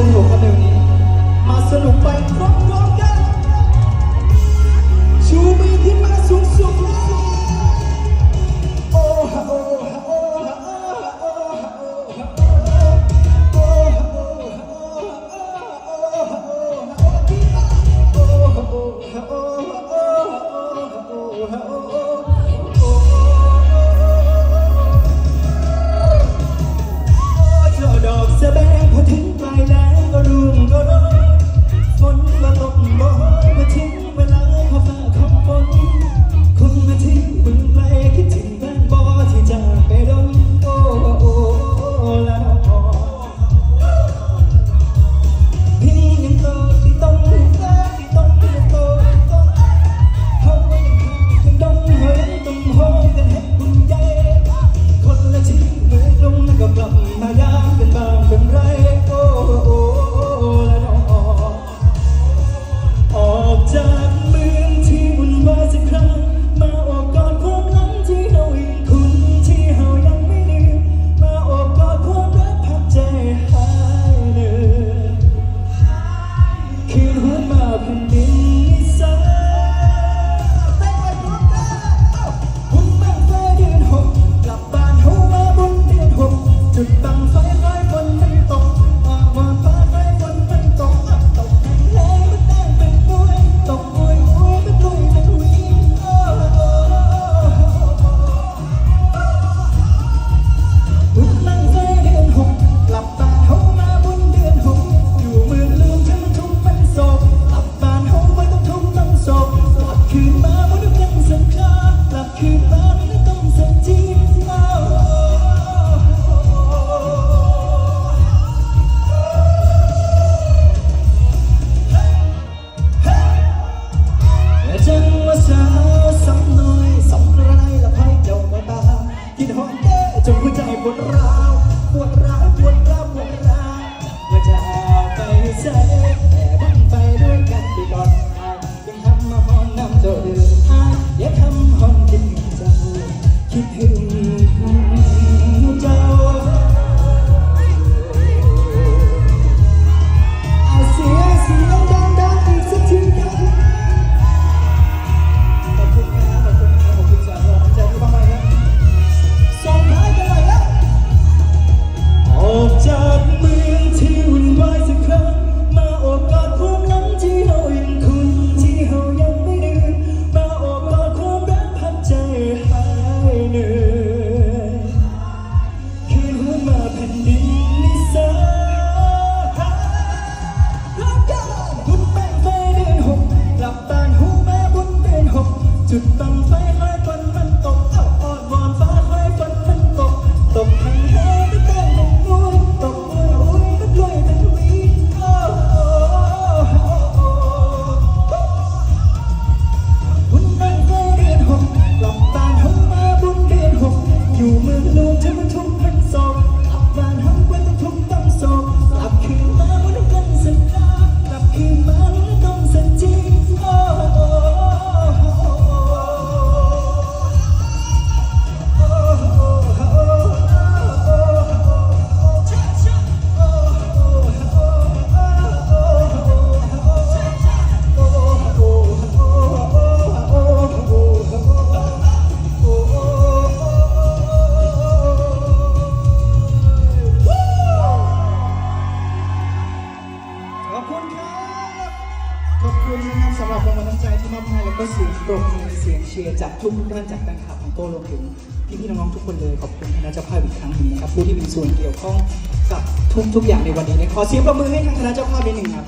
松手发朋友 die. keep on Thank you. จุดต่ำไฟ ขอบคุณนะคสำหรับกำลังใจที่มอบให้แล้วก็เสียงปรบมือเสียงเชียร์จากทุกท่านจากแฟนคลับของโต้รวมถึงพี่ๆน้องๆทุกคนเลยขอบคุณคณะเจ้าภาพอีกครั้งหนึ่งนะครับผู้ที่มีส่วนเกี่ยวข้องกับทุกทุกอย่างในวันนี้นะขอเสียงปรบมือให้ทางคณะเจ้าภาพอีกหนึ่งครับ